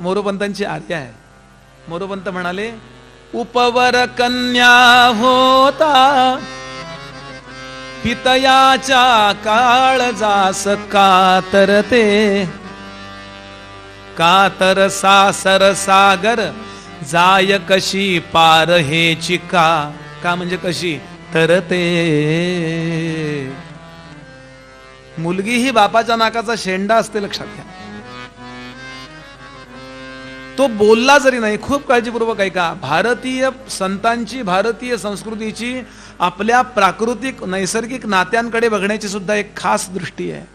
मोरोपंतांची आर्य आहे. मोरोपंत म्हणाले उपवर कन्या होता पितयाच्या काळ जास कातरते कातर सासर सागर जाय कशी पार हे चिका. का म्हणजे कशी? तर ते. मुलगी ही बापाच्या नाकाचा शेंडा असते लक्षात घ्या. तो बोलला जरी नाही खूप काळजीपूर्वक ऐका. भारतीय संतांची भारतीय संस्कृतीची आपल्या प्राकृतिक नैसर्गिक नात्यांकडे बघण्याची सुद्धा एक खास दृष्टी आहे.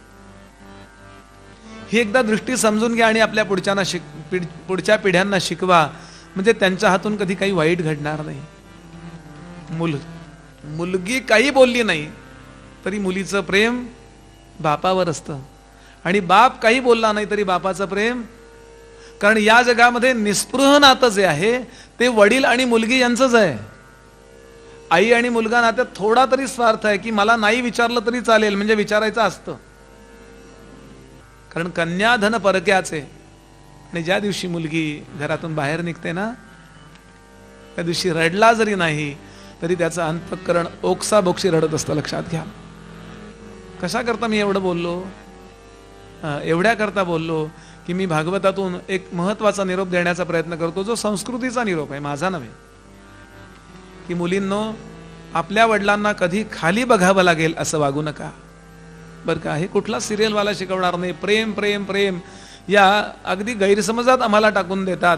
ही एकदा दृष्टी समजून घ्या आणि आपल्या पुढच्यांना शिक पुढच्या पिढ्यांना शिकवा. म्हणजे त्यांच्या हातून कधी काही वाईट घडणार नाही. मुल मुलगी काही बोलली नाही तरी मुलीचं प्रेम बापावर असतं. आणि बाप काही बोलला नाही तरी बापाचं प्रेम कारण या जगामध्ये निस्पृह नातं जे आहे ते वडील आणि मुलगी यांचंच आहे. आई आणि मुलगा नात्यात थोडा तरी स्वार्थ आहे की मला नाही विचारलं तरी चालेल म्हणजे विचारायचं असतं. कारण कन्याधन परक्याचे. आणि ज्या दिवशी मुलगी घरातून बाहेर निघते ना त्या दिवशी रडला जरी नाही तरी त्याचं अंतकरण ओक्साबोक्शी रडत असतं लक्षात घ्या. कशा करता मी एवढं बोललो? एवढ्याकरता एवढ्या करता बोललो? की मी भागवतातून एक महत्त्वाचा निरोप देण्याचा प्रयत्न करतो जो संस्कृतीचा निरोप आहे माझा नव्हे. की मुलींनो आपल्या वडिलांना कधी खाली बघावं लागेल असं वागू नका. बरं का हे कुठला सिरियलवाला शिकवणार नाही. प्रेम प्रेम प्रेम. या अगदी गैरसमजात आम्हाला टाकून देतात.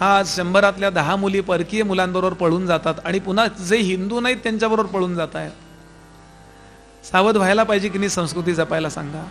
हा शंभरातल्या दहा मुली परकीय मुलांबरोबर पळून जातात आणि पुन्हा जे हिंदू नाहीत त्यांच्याबरोबर पळून जात आहेत सावध व्हायला पाहिजे की नाही संस्कृती जपायला सांगा.